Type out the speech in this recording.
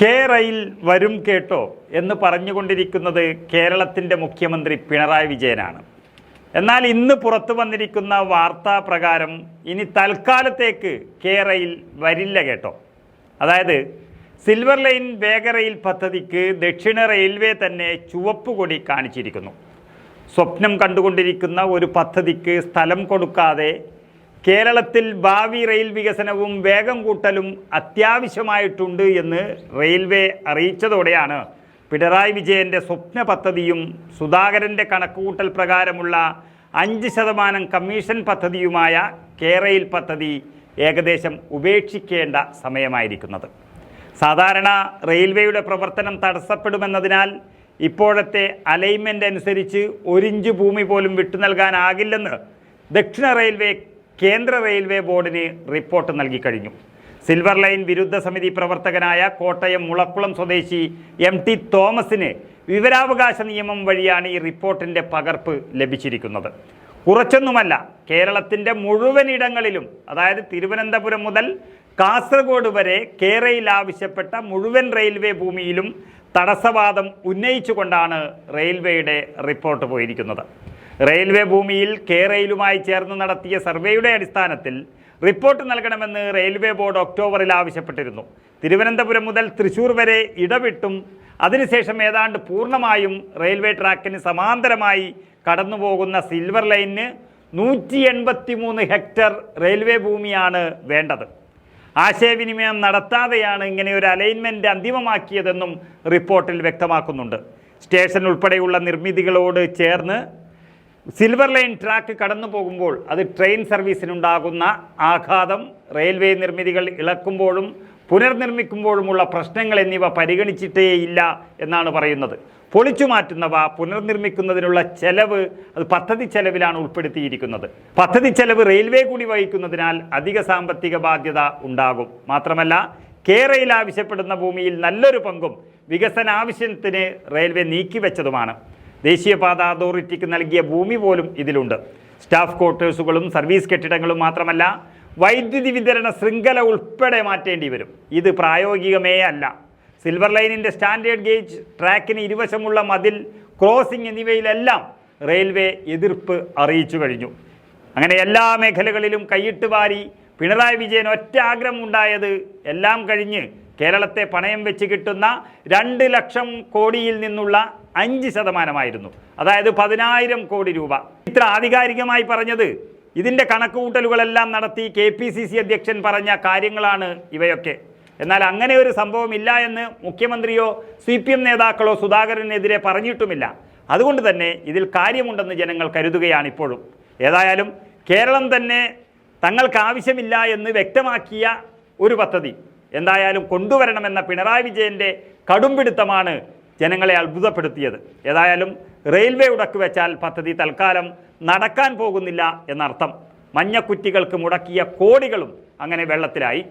K rail വരും കേട്ടോ എന്ന് പറഞ്ഞുകൊണ്ടിരിക്കുന്നത് കേരളത്തിന്റെ മുഖ്യമന്ത്രി പിണറായി വിജയനാണ്. എന്നാൽ ഇന്ന് പുറത്തു വന്നിരിക്കുന്ന വാർത്താ പ്രകാരം ഇനി തൽക്കാലത്തേക്ക് കെ റെയിൽ വരില്ല കേട്ടോ. അതായത് സിൽവർ ലൈൻ വേഗറെയിൽ പദ്ധതിക്ക് ദക്ഷിണ റെയിൽവേ തന്നെ ചുവപ്പ് കൊടി കാണിച്ചിരിക്കുന്നു. സ്വപ്നം കണ്ടുകൊണ്ടിരിക്കുന്ന ഒരു പദ്ധതിക്ക് സ്ഥലം കൊടുക്കാതെ കേരളത്തിൽ ഭാവി റെയിൽ വികസനവും വേഗം കൂട്ടലും അത്യാവശ്യമായിട്ടുണ്ട് എന്ന് റെയിൽവേ അറിയിച്ചതോടെയാണ് പിണറായി വിജയന്റെ സ്വപ്ന പദ്ധതിയും സുധാകരന്റെ കണക്കുകൂട്ടൽ പ്രകാരമുള്ള അഞ്ച് ശതമാനം കമ്മീഷൻ പദ്ധതിയുമായ കേരയിൽ പദ്ധതി ഏകദേശം ഉപേക്ഷിക്കേണ്ട സമയമായിരിക്കുന്നത്. സാധാരണ റെയിൽവേയുടെ പ്രവർത്തനം തടസ്സപ്പെടുമെന്നതിനാൽ ഇപ്പോഴത്തെ അലൈൻമെന്റ് അനുസരിച്ച് ഒരിഞ്ച് ഭൂമി പോലും വിട്ടു നൽകാനാകില്ലെന്ന് ദക്ഷിണ റെയിൽവേ കേന്ദ്ര റെയിൽവേ ബോർഡിന് റിപ്പോർട്ട് നൽകി കഴിഞ്ഞു. സിൽവർ ലൈൻ വിരുദ്ധ സമിതി പ്രവർത്തകനായ കോട്ടയം മുളക്കുളം സ്വദേശി എം ടി തോമസിന് വിവരാവകാശ നിയമം വഴിയാണ് ഈ റിപ്പോർട്ടിന്റെ പകർപ്പ് ലഭിച്ചിരിക്കുന്നത്. കുറച്ചൊന്നുമല്ല കേരളത്തിന്റെ മുഴുവൻ ഇടങ്ങളിലും അതായത് തിരുവനന്തപുരം മുതൽ കാസർഗോഡ് വരെ കേരയിൽ ആവശ്യപ്പെട്ട മുഴുവൻ റെയിൽവേ ഭൂമിയിലും തടസ്സവാദം ഉന്നയിച്ചുകൊണ്ടാണ് റെയിൽവേയുടെ റിപ്പോർട്ട് പോയിരിക്കുന്നത്. റെയിൽവേ ഭൂമിയിൽ കേരയിലുമായി ചേർന്ന് നടത്തിയ സർവേയുടെ അടിസ്ഥാനത്തിൽ റിപ്പോർട്ട് നൽകണമെന്ന് റെയിൽവേ ബോർഡ് ഒക്ടോബറിൽ ആവശ്യപ്പെട്ടിരുന്നു. തിരുവനന്തപുരം മുതൽ തൃശൂർ വരെ ഇടവിട്ടും അതിനുശേഷം ഏതാണ്ട് പൂർണമായും റെയിൽവേ ട്രാക്കിന് സമാന്തരമായി കടന്നുപോകുന്ന സിൽവർ ലൈനിന് നൂറ്റി എൺപത്തി മൂന്ന് ഹെക്ടർ റെയിൽവേ ഭൂമിയാണ് വേണ്ടത്. ആശയവിനിമയം നടത്താതെയാണ് ഇങ്ങനെ ഒരു അലൈൻമെന്റ് അന്തിമമാക്കിയതെന്നും റിപ്പോർട്ടിൽ വ്യക്തമാക്കുന്നുണ്ട്. സ്റ്റേഷൻ ഉൾപ്പെടെയുള്ള നിർമ്മിതികളോട് ചേർന്ന് സിൽവർ ലൈൻ ട്രാക്ക് കടന്നു പോകുമ്പോൾ അത് ട്രെയിൻ സർവീസിനുണ്ടാകുന്ന ആഘാതം റെയിൽവേ നിർമ്മിതികൾ ഇളക്കുമ്പോഴും പുനർനിർമ്മിക്കുമ്പോഴുമുള്ള പ്രശ്നങ്ങൾ എന്നിവ പരിഗണിച്ചിട്ടേയില്ല എന്നാണ് പറയുന്നത്. പൊളിച്ചു മാറ്റുന്നവ പുനർനിർമ്മിക്കുന്നതിനുള്ള ചെലവ് അത് പദ്ധതി ചെലവിലാണ് ഉൾപ്പെടുത്തിയിരിക്കുന്നത്. പദ്ധതി ചെലവ് റെയിൽവേ കൂടി വഹിക്കുന്നതിനാൽ അധിക സാമ്പത്തിക ബാധ്യത ഉണ്ടാകും. മാത്രമല്ല കേരയിൽ ആവശ്യപ്പെടുന്ന ഭൂമിയിൽ നല്ലൊരു പങ്കും വികസന ആവശ്യത്തിന് റെയിൽവേ നീക്കിവെച്ചതുമാണ്. ദേശീയപാത അതോറിറ്റിക്ക് നൽകിയ ഭൂമി പോലും ഇതിലുണ്ട്. സ്റ്റാഫ് ക്വാർട്ടേഴ്സുകളും സർവീസ് കെട്ടിടങ്ങളും മാത്രമല്ല വൈദ്യുതി വിതരണ ശൃംഖല ഉൾപ്പെടെ മാറ്റേണ്ടി വരും. ഇത് പ്രായോഗികമേ അല്ല. സിൽവർ ലൈനിന്റെ സ്റ്റാൻഡേർഡ് ഗേജ് ട്രാക്കിന് ഇരുവശമുള്ള മതിൽ ക്രോസിംഗ് എന്നിവയിലെല്ലാം റെയിൽവേ എതിർപ്പ് അറിയിച്ചു കഴിഞ്ഞു. അങ്ങനെ എല്ലാ മേഖലകളിലും കൈയിട്ട് വാരി പിണറായി വിജയൻ ഒറ്റ ആഗ്രഹം ഉണ്ടായത് എല്ലാം കഴിഞ്ഞ് കേരളത്തെ പണയം വെച്ച് കിട്ടുന്ന രണ്ട് ലക്ഷം കോടിയിൽ നിന്നുള്ള അഞ്ച് ശതമാനമായിരുന്നു. അതായത് പതിനായിരം കോടി രൂപ. ഇത്ര ആധികാരികമായി പറഞ്ഞത് ഇതിന്റെ കണക്കുകൂട്ടലുകളെല്ലാം നടത്തി കെ പി സി സി അധ്യക്ഷൻ പറഞ്ഞ കാര്യങ്ങളാണ് ഇവയൊക്കെ. എന്നാൽ അങ്ങനെ ഒരു സംഭവം ഇല്ല എന്ന് മുഖ്യമന്ത്രിയോ സി പി എം നേതാക്കളോ സുധാകരനെതിരെ പറഞ്ഞിട്ടുമില്ല. അതുകൊണ്ട് തന്നെ ഇതിൽ കാര്യമുണ്ടെന്ന് ജനങ്ങൾ കരുതുകയാണ് ഇപ്പോഴും. ഏതായാലും കേരളം തന്നെ തങ്ങൾക്ക് ആവശ്യമില്ല എന്ന് വ്യക്തമാക്കിയ ഒരു പദ്ധതി. എന്തായാലും കൊണ്ടുവരണമെന്ന പിണറായി വിജയന്റെ കടുംപിടുത്തമാണ് ജനങ്ങളെ അത്ഭുതപ്പെടുത്തിയത്. ഏതായാലും റെയിൽവേ ഉടക്ക് വെച്ചാൽ പദ്ധതി തൽക്കാലം നടക്കാൻ പോകുന്നില്ല എന്നർത്ഥം. മഞ്ഞക്കുറ്റികൾക്ക് മുടക്കിയ കോടികളും അങ്ങനെ വെള്ളത്തിലായി.